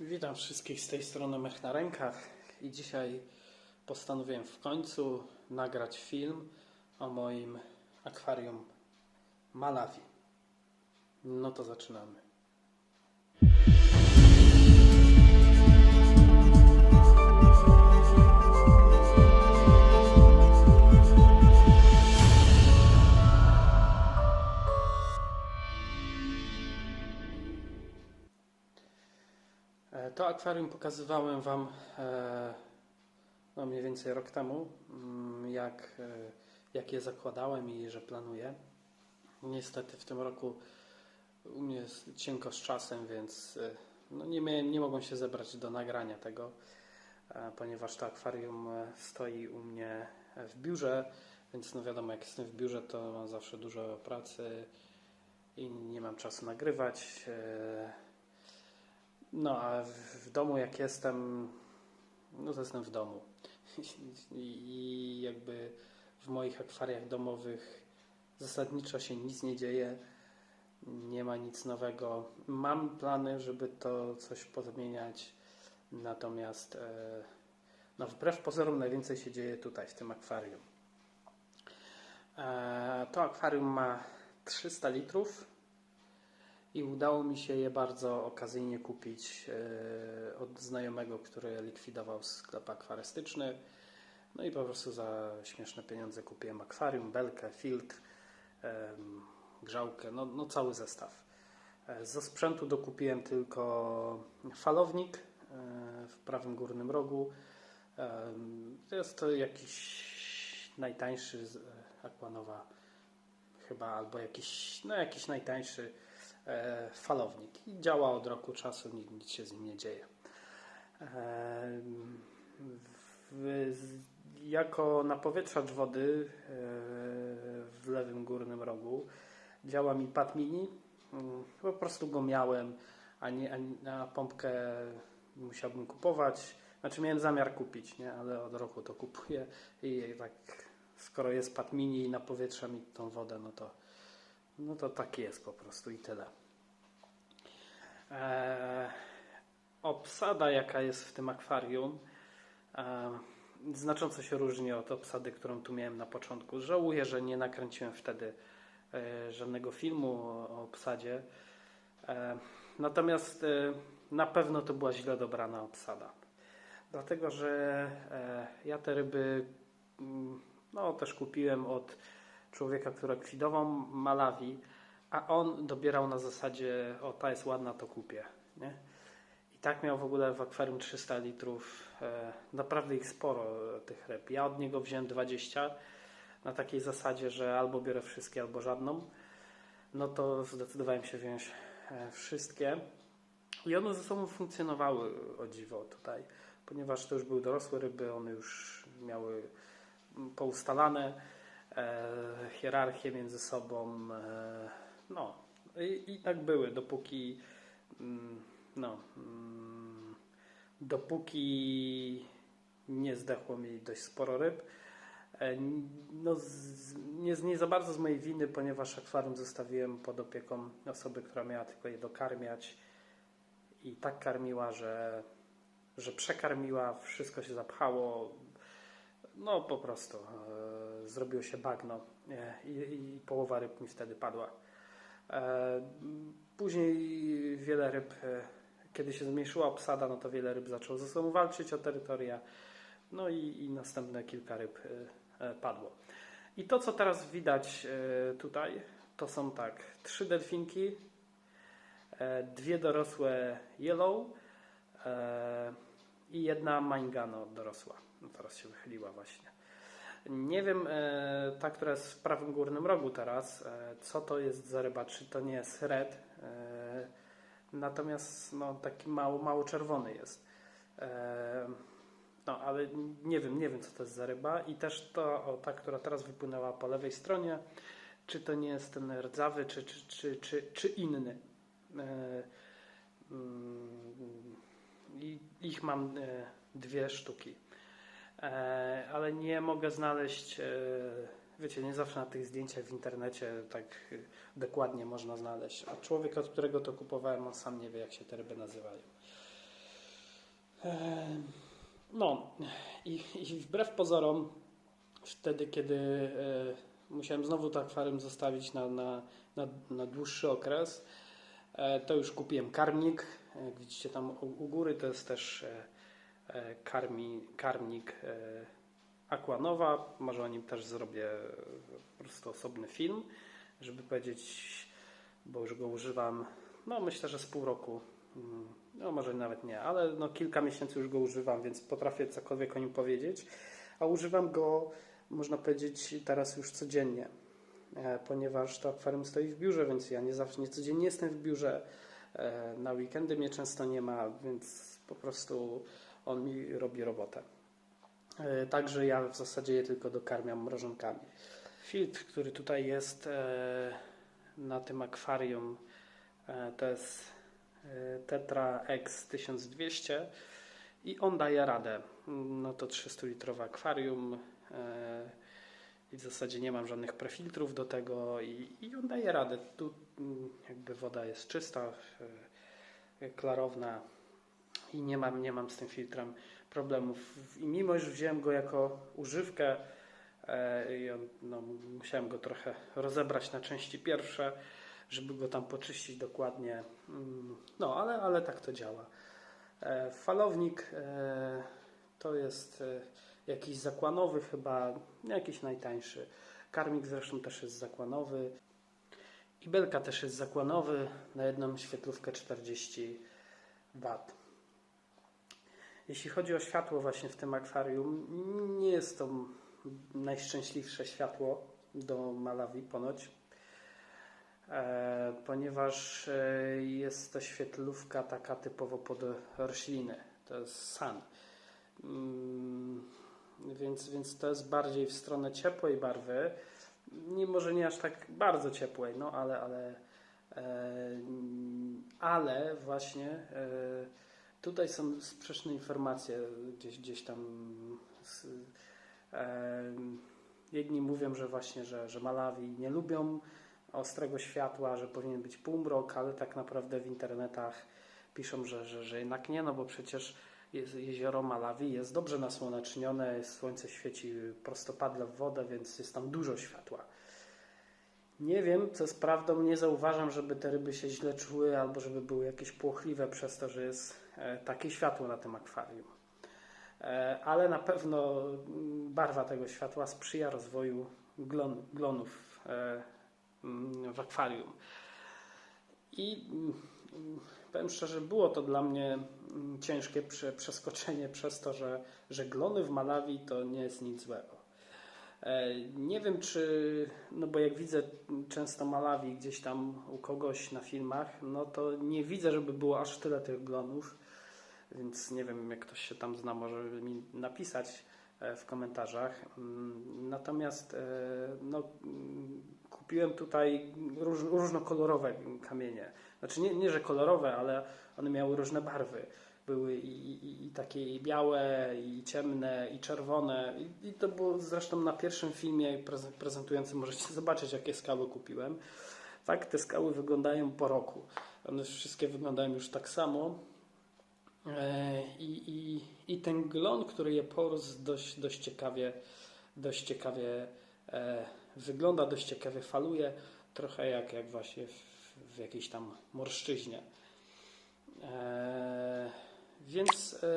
Witam wszystkich z tej strony Mech na rękach i dzisiaj postanowiłem w końcu nagrać film o moim akwarium Malawi. No to zaczynamy. To akwarium pokazywałem Wam e, no mniej więcej rok temu, mm, jak, e, jak je zakładałem i że planuję. Niestety w tym roku u mnie jest cienko z czasem, więc e, no nie, miałem, nie mogłem się zebrać do nagrania tego, ponieważ to akwarium stoi u mnie w biurze, więc no wiadomo, jak jestem w biurze, to mam zawsze dużo pracy i nie mam czasu nagrywać. No, a w, w domu jak jestem, no to jestem w domu. I jakby w moich akwariach domowych zasadniczo się nic nie dzieje, nie ma nic nowego. Mam plany, żeby to coś pozmieniać, natomiast e, no, wbrew pozorom najwięcej się dzieje tutaj, w tym akwarium. E, To akwarium ma 300 litrów i udało mi się je bardzo okazyjnie kupić e, od znajomego, który likwidował sklep akwarystyczny. No i po prostu za śmieszne pieniądze kupiłem akwarium, belkę, filtr, grzałkę, no, no cały zestaw. E, Ze sprzętu dokupiłem tylko falownik e, w prawym górnym rogu. Jest to jakiś najtańszy Aquanowa chyba, albo jakiś, no jakiś najtańszy falownik i działa od roku czasu, nic, nic się z nim nie dzieje. E, jako napowietrzacz wody e, w lewym górnym rogu działa mi pad mini. Mm, Po prostu go miałem, a, nie- a pompkę musiałbym kupować. Znaczy miałem zamiar kupić, nie? ale od roku to kupuję i tak skoro jest pad mini i napowietrza mi tą wodę, no to no to tak jest po prostu i tyle. Eee, obsada, jaka jest w tym akwarium, eee, znacząco się różni od obsady, którą tu miałem na początku. Żałuję, że nie nakręciłem wtedy e, żadnego filmu o, o obsadzie. E, natomiast e, na pewno to była źle dobrana obsada. Dlatego, że e, ja te ryby mm, no, też kupiłem od człowieka, który likwidował Malawi, a on dobierał na zasadzie, o ta jest ładna, to kupię. Nie? I tak miał w ogóle w akwarium 300 litrów, e, naprawdę ich sporo e, tych ryb. Ja od niego wziąłem 20 na takiej zasadzie, że albo biorę wszystkie, albo żadną. No to zdecydowałem się wziąć e, wszystkie. I one ze sobą funkcjonowały o dziwo tutaj, ponieważ to już były dorosłe ryby, one już miały poustalane e, hierarchię między sobą. E, no i, i tak były, dopóki mm, no, mm, dopóki nie zdechło mi dość sporo ryb. E, No, z, nie, nie za bardzo z mojej winy, ponieważ akwarium zostawiłem pod opieką osoby, która miała tylko je dokarmiać i tak karmiła, że, że przekarmiła, wszystko się zapchało. No po prostu zrobiło się bagno i, i połowa ryb mi wtedy padła. E, później wiele ryb, e, kiedy się zmniejszyła obsada, no to wiele ryb zaczęło ze sobą walczyć o terytoria. No i, i następne kilka ryb e, padło. I to, co teraz widać tutaj, to są tak, trzy delfinki, dwie dorosłe yellow i jedna mangano dorosła. No teraz się wychyliła właśnie. Nie wiem, e, ta, która jest w prawym górnym rogu teraz, e, co to jest za ryba, czy to nie jest red, e, natomiast no, taki mało, mało czerwony jest. No, ale nie wiem, nie wiem, co to jest za ryba i też to, o, ta, która teraz wypłynęła po lewej stronie, czy to nie jest ten rdzawy, czy, czy, czy, czy, czy inny. Mm, I ich mam dwie sztuki. E, ale nie mogę znaleźć, e, wiecie, nie zawsze na tych zdjęciach w internecie tak e, dokładnie można znaleźć. A człowiek, od którego to kupowałem, on sam nie wie, jak się te ryby nazywają. No i, i wbrew pozorom, wtedy kiedy musiałem znowu to akwarium zostawić na, na, na, na dłuższy okres, to już kupiłem karmnik. Widzicie tam u, góry to jest też karmi, karmnik e, Aquanowa. Może o nim też zrobię e, po prostu osobny film, żeby powiedzieć, bo już go używam, no myślę, że z pół roku. Mm, No może nawet nie, ale no kilka miesięcy już go używam, więc potrafię cokolwiek o nim powiedzieć. A używam go, można powiedzieć, teraz już codziennie, e, ponieważ to akwarium stoi w biurze, więc ja nie zawsze, nie codziennie jestem w biurze. E, Na weekendy mnie często nie ma, więc po prostu on mi robi robotę. E, Także ja w zasadzie je tylko dokarmiam mrożonkami. Filtr, który tutaj jest e, na tym akwarium, e, to jest Tetra X 1200 i on daje radę. No to 300-litrowe akwarium i w zasadzie nie mam żadnych prefiltrów do tego i, i on daje radę. Tu mm, jakby woda jest czysta, klarowna i nie mam, nie mam z tym filtrem problemów. I mimo, że wziąłem go jako używkę e, i on, no, musiałem go trochę rozebrać na części pierwsze, żeby go tam poczyścić dokładnie. Mm, No, ale, ale tak to działa. E, Falownik e, to jest e, jakiś zakłanowy chyba, jakiś najtańszy. Karmik zresztą też jest zakłanowy. I belka też jest zakłanowy na jedną świetlówkę 40 W. Jeśli chodzi o światło właśnie w tym akwarium, nie jest to najszczęśliwsze światło do Malawi ponoć, e, ponieważ e, jest to świetlówka taka typowo pod rośliny. To jest sun. Mm, więc, więc to jest bardziej w stronę ciepłej barwy. Może nie aż tak bardzo ciepłej, no ale, ale, e, ale właśnie tutaj są sprzeczne informacje gdzieś, gdzieś tam. Z, e, jedni mówią, że właśnie, że, że Malawi nie lubią ostrego światła, że powinien być półmrok, ale tak naprawdę w internetach piszą, że, że, że jednak nie, no bo przecież jezioro Malawi jest dobrze nasłonecznione, słońce świeci prostopadle w wodę, więc jest tam dużo światła. Nie wiem, co jest prawdą, nie zauważam, żeby te ryby się źle czuły albo żeby były jakieś płochliwe przez to, że jest e, takie światło na tym akwarium. E, Ale na pewno mm, barwa tego światła sprzyja rozwoju glon, glonów e, mm, w akwarium. I mm, powiem szczerze, było to dla mnie ciężkie prze- przeskoczenie przez to, że, że glony w Malawi to nie jest nic złego. E, Nie wiem, czy, no bo jak widzę często Malawi gdzieś tam u kogoś na filmach, no to nie widzę, żeby było aż tyle tych glonów, więc nie wiem, jak ktoś się tam zna, może mi napisać e, w komentarzach. Mm, Natomiast e, no, kupiłem tutaj róż, różnokolorowe kamienie. Znaczy nie, nie, że kolorowe, ale one miały różne barwy. Były i, i, i takie białe, i ciemne, i czerwone. I, I to było zresztą na pierwszym filmie preze- prezentującym, możecie zobaczyć, jakie skały kupiłem. Tak, te skały wyglądają po roku. One wszystkie wyglądają już tak samo. E, I, i, I ten glon, który je porósł, dość, dość ciekawie, dość ciekawie e, wygląda, dość ciekawie faluje. Trochę jak, jak właśnie w, w jakiejś tam morszczyźnie. Więc, e,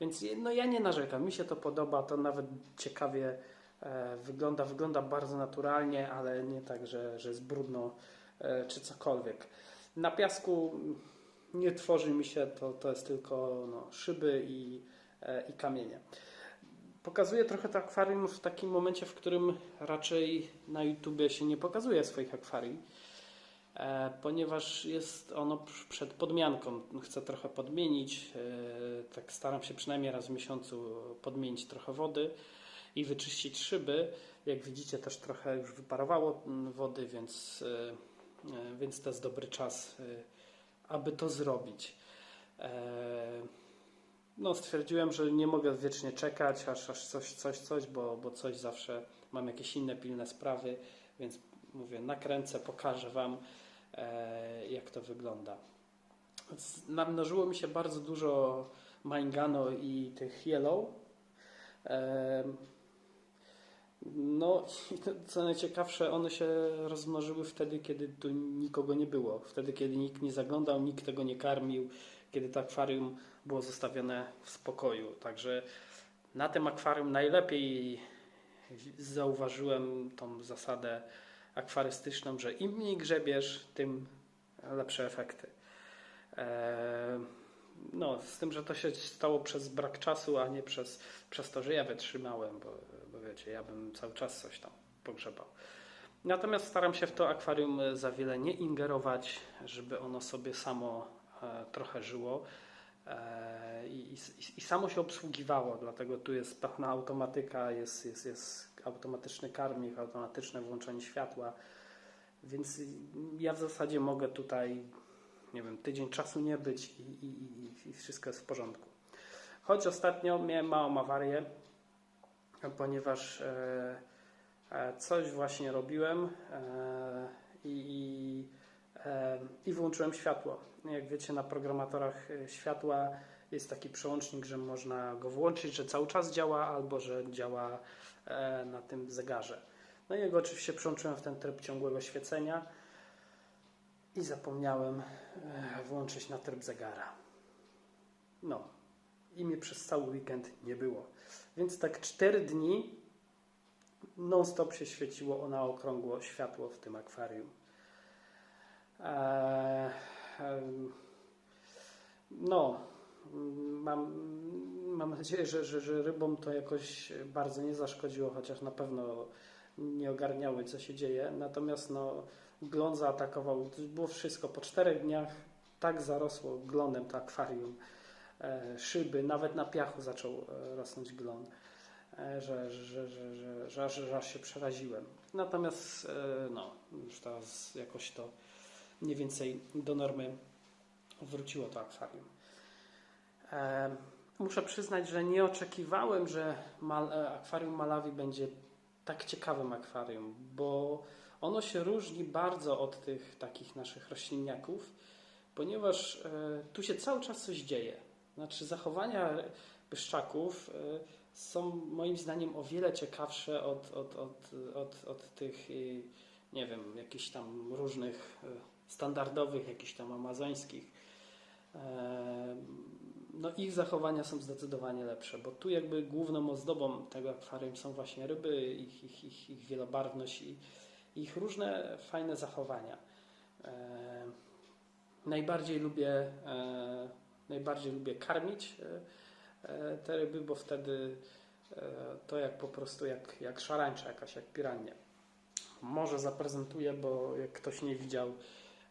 więc no ja nie narzekam, mi się to podoba, to nawet ciekawie e, wygląda, wygląda bardzo naturalnie, ale nie tak, że, że jest brudno e, czy cokolwiek. Na piasku nie tworzy mi się, to, to jest tylko no, szyby i, i kamienie. Pokazuję trochę to akwarium w takim momencie, w którym raczej na YouTubie się nie pokazuje swoich akwarii ponieważ jest ono pr- przed podmianką. Chcę trochę podmienić, e, tak staram się przynajmniej raz w miesiącu podmienić trochę wody i wyczyścić szyby. Jak widzicie też trochę już wyparowało mm, wody, więc, e, e, więc to jest dobry czas, e, aby to zrobić. E, No, stwierdziłem, że nie mogę wiecznie czekać, aż, aż coś, coś, coś, bo, bo coś zawsze mam jakieś inne pilne sprawy, więc mówię, nakręcę, pokażę Wam, e, jak to wygląda. namnożyło mi się bardzo dużo Mangano i tych Yellow. Em, No, i co najciekawsze, one się rozmnożyły wtedy, kiedy tu nikogo nie było. Wtedy, kiedy nikt nie zaglądał, nikt tego nie karmił, kiedy to akwarium było zostawione w spokoju. Także na tym akwarium najlepiej zauważyłem tą zasadę akwarystyczną, że im mniej grzebiesz, tym lepsze efekty. Eee, No, z tym, że to się stało przez brak czasu, a nie przez, przez to, że ja wytrzymałem, bo, bo wiecie, ja bym cały czas coś tam pogrzebał. Natomiast staram się w to akwarium e, za wiele nie ingerować, żeby ono sobie samo e, trochę żyło e, i, i, i samo się obsługiwało, dlatego tu jest pewna automatyka, jest, jest, jest automatyczny karmik, automatyczne włączenie światła, więc ja w zasadzie mogę tutaj nie wiem, tydzień czasu nie być i, i, i, wszystko jest w porządku. Choć ostatnio miałem małą awarię, ponieważ e, e, coś właśnie robiłem e, i, e, i wyłączyłem światło. Jak wiecie, na programatorach e, światła jest taki przełącznik, że można go włączyć, że cały czas działa, albo że działa na tym zegarze. No i oczywiście przełączyłem w ten tryb ciągłego świecenia i zapomniałem e, włączyć na tryb zegara. No, i mnie przez cały weekend nie było. Więc tak 4 dni non-stop się świeciło na okrągło światło w tym akwarium. Eee, no, mam, mam nadzieję, że, że, że rybom to jakoś bardzo nie zaszkodziło, chociaż na pewno nie ogarniały, co się dzieje. Natomiast no, glon zaatakował, było wszystko. Po czterech dniach tak zarosło glonem to akwarium, e, szyby, nawet na piachu zaczął e, rosnąć glon, że, że, że, że, że, aż, że aż się przeraziłem. Natomiast e, no, już teraz jakoś to mniej więcej do normy wróciło to akwarium. Muszę przyznać, że nie oczekiwałem, że e, akwarium Malawi będzie tak ciekawym akwarium, bo ono się różni bardzo od tych takich naszych rośliniaków, ponieważ e, tu się cały czas coś dzieje. Znaczy zachowania pyszczaków e, są moim zdaniem o wiele ciekawsze od, od, od, od, od tych, nie wiem, jakichś tam różnych standardowych, jakichś tam amazońskich. No ich zachowania są zdecydowanie lepsze, bo tu jakby główną ozdobą tego akwarium są właśnie ryby, ich, ich, ich, ich wielobarwność i ich różne fajne zachowania. E, najbardziej lubię e, najbardziej lubię karmić e, e, te ryby, bo wtedy e, to jak po prostu jak, jak szarańcza jakaś, jak pirania. Może zaprezentuję, bo jak ktoś nie widział,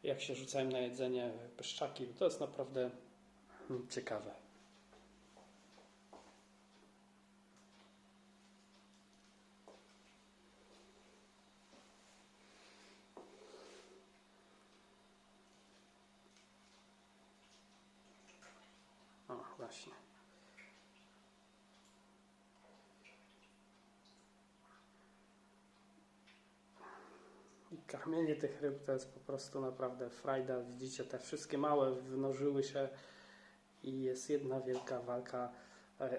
jak się rzucałem na jedzenie pyszczaki, to jest naprawdę ciekawe. O, właśnie. Karmienie tych ryb to jest po prostu naprawdę frajda. Widzicie, te wszystkie małe wynożyły się i jest jedna wielka walka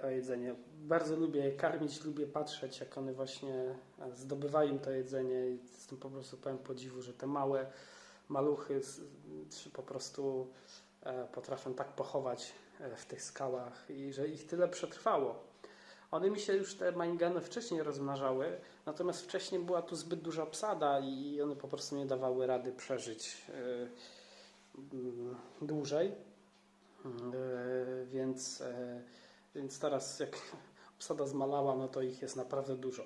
o- jedzenie. Bardzo lubię karmić, lubię patrzeć, jak one właśnie e, zdobywają to jedzenie. I Jestem po prostu pełen podziwu, że te małe maluchy po prostu e, potrafią tak pochować e, w tych skałach i że ich tyle przetrwało. One mi się już te mangany wcześniej rozmnażały, natomiast wcześniej była tu zbyt duża obsada i one po prostu nie dawały rady przeżyć dłużej. E, Więc, e, więc teraz jak obsada zmalała, no to ich jest naprawdę dużo.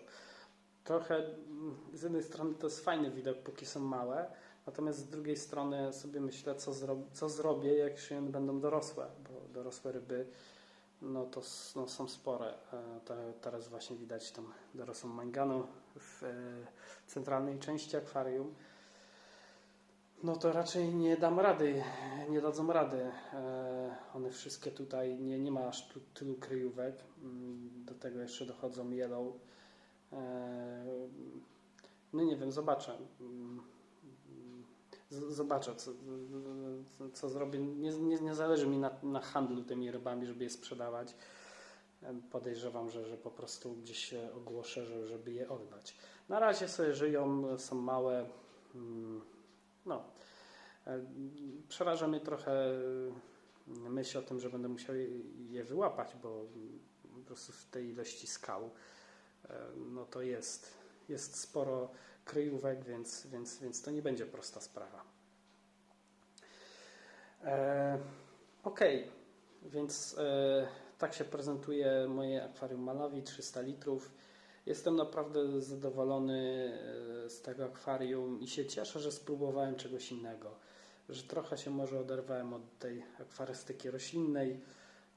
Trochę mm, z jednej strony to jest fajny widok, póki są małe, natomiast z drugiej strony sobie myślę, co, zro, co zrobię, jak się będą dorosłe, bo dorosłe ryby no to no, są spore. E, te- Teraz właśnie widać tam dorosłą manganą w centralnej części akwarium. No to raczej nie dam rady, nie dadzą rady. E, One wszystkie tutaj, nie, nie ma aż tu tylu kryjówek. Mm, Do tego jeszcze dochodzą yellow. E, No nie wiem, zobaczę. Mm, zobaczę, co, co- zrobię. Nie, nie, nie zależy mi na, na handlu tymi rybami, żeby je sprzedawać. Em, Podejrzewam, że, że po prostu gdzieś się ogłoszę, że, żeby je oddać. Na razie sobie żyją, są małe. Mm, No. E, Przeraża mnie trochę myśl o tym, że będę musiał je- wyłapać, bo po prostu w tej ilości skał e, no to jest, jest sporo kryjówek, więc, więc, więc to nie będzie prosta sprawa. E, Okej, więc e, tak się prezentuje moje akwarium Malawi 300 litrów. Jestem naprawdę zadowolony e, z tego akwarium i się cieszę, że spróbowałem czegoś innego. Że trochę się może oderwałem od tej akwarystyki roślinnej,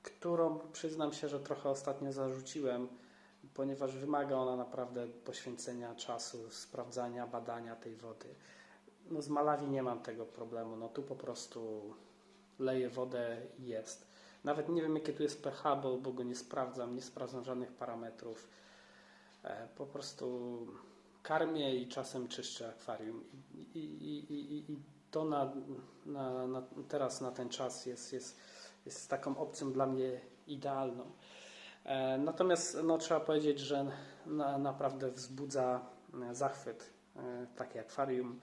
którą przyznam się, że trochę ostatnio zarzuciłem, ponieważ wymaga ona naprawdę poświęcenia czasu, sprawdzania, badania tej wody. No z Malawi nie mam tego problemu. No tu po prostu leję wodę i jest. Nawet nie wiem jakie tu jest pH, bo, bo go nie sprawdzam, nie sprawdzam żadnych parametrów. E, po prostu karmię i czasem czyszczę akwarium. I, i, i, i, to na, na, na, teraz na ten czas jest, jest, jest taką opcją dla mnie idealną. E, Natomiast no, trzeba powiedzieć, że na, naprawdę wzbudza e, zachwyt takie akwarium.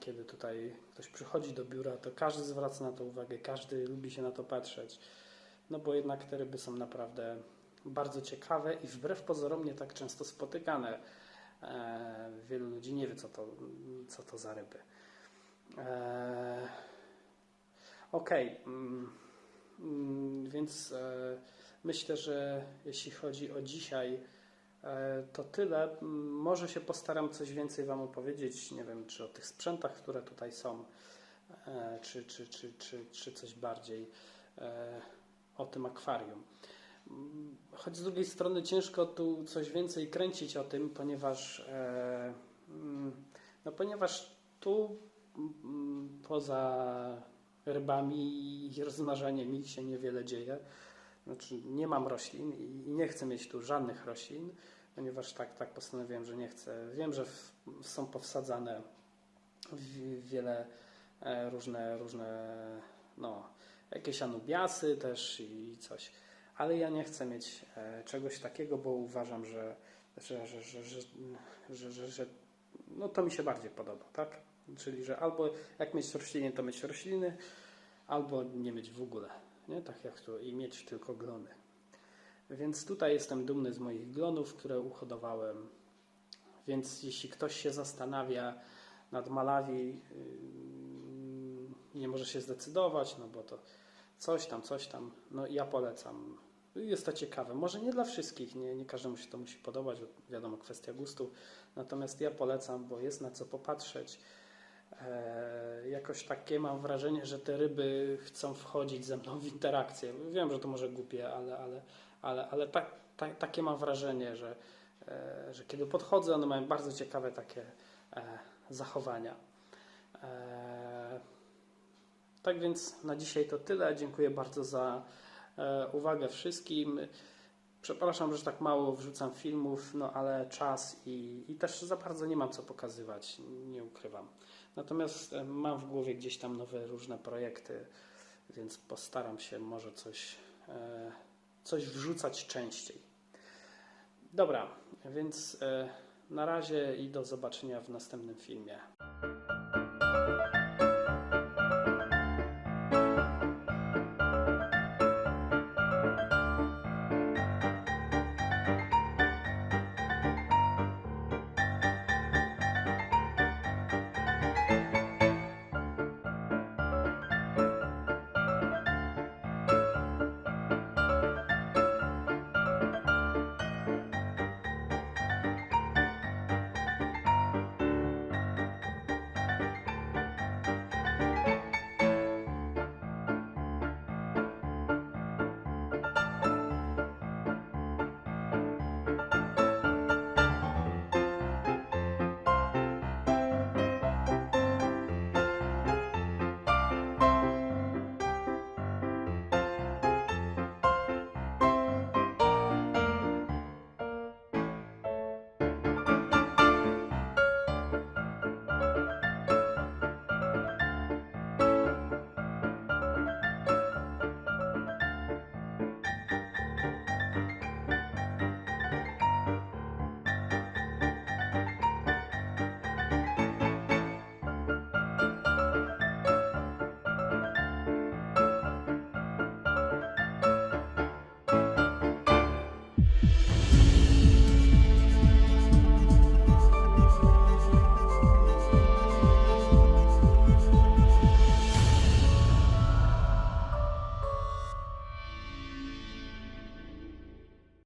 Kiedy tutaj ktoś przychodzi do biura, to każdy zwraca na to uwagę, każdy lubi się na to patrzeć. No bo jednak te ryby są naprawdę bardzo ciekawe i wbrew pozorom nie tak często spotykane. E, Wielu ludzi nie wie, co to, co to za ryby. E, mm, mm, więc e, myślę, że jeśli chodzi o dzisiaj, e, to tyle. Może się postaram coś więcej Wam opowiedzieć. Nie wiem, czy o tych sprzętach, które tutaj są, e, czy, czy, czy, czy, czy coś bardziej e, o tym akwarium. Mm, Choć z drugiej strony ciężko tu coś więcej kręcić o tym, ponieważ, e, mm, no ponieważ tu mm, poza rybami i rozmnażaniem ich się niewiele dzieje. Znaczy, nie mam roślin i nie chcę mieć tu żadnych roślin, ponieważ tak, tak postanowiłem, że nie chcę. Wiem, że w, są powsadzane wiele e, różne, różne, no, jakieś anubiasy też i coś, ale ja nie chcę mieć e, czegoś takiego, bo uważam, że, że, że, że, no to mi się bardziej podoba, tak? Czyli, że albo jak mieć rośliny, to mieć rośliny, albo nie mieć w ogóle, nie? Tak jak to i mieć tylko glony. Więc tutaj jestem dumny z moich glonów, które uhodowałem. Więc jeśli ktoś się zastanawia nad Malawi, nie może się zdecydować, no bo to coś tam, coś tam, no ja polecam. Jest to ciekawe. Może nie dla wszystkich, nie, nie każdemu się to musi podobać, wiadomo, kwestia gustu. Natomiast ja polecam, bo jest na co popatrzeć. E, jakoś takie mam wrażenie, że te ryby chcą wchodzić ze mną w interakcję. Wiem, że to może głupie, ale, ale, ale, ale tak, tak, takie mam wrażenie, że, e, że kiedy podchodzę, one mają bardzo ciekawe takie e, zachowania. E, tak więc na dzisiaj to tyle. Dziękuję bardzo za e, uwagę wszystkim. Przepraszam, że tak mało wrzucam filmów, no ale czas i, i też za bardzo nie mam co pokazywać, nie ukrywam. Natomiast e, mam w głowie gdzieś tam nowe różne projekty, więc postaram się może coś, e, coś wrzucać częściej. Dobra, więc na razie i do zobaczenia w następnym filmie.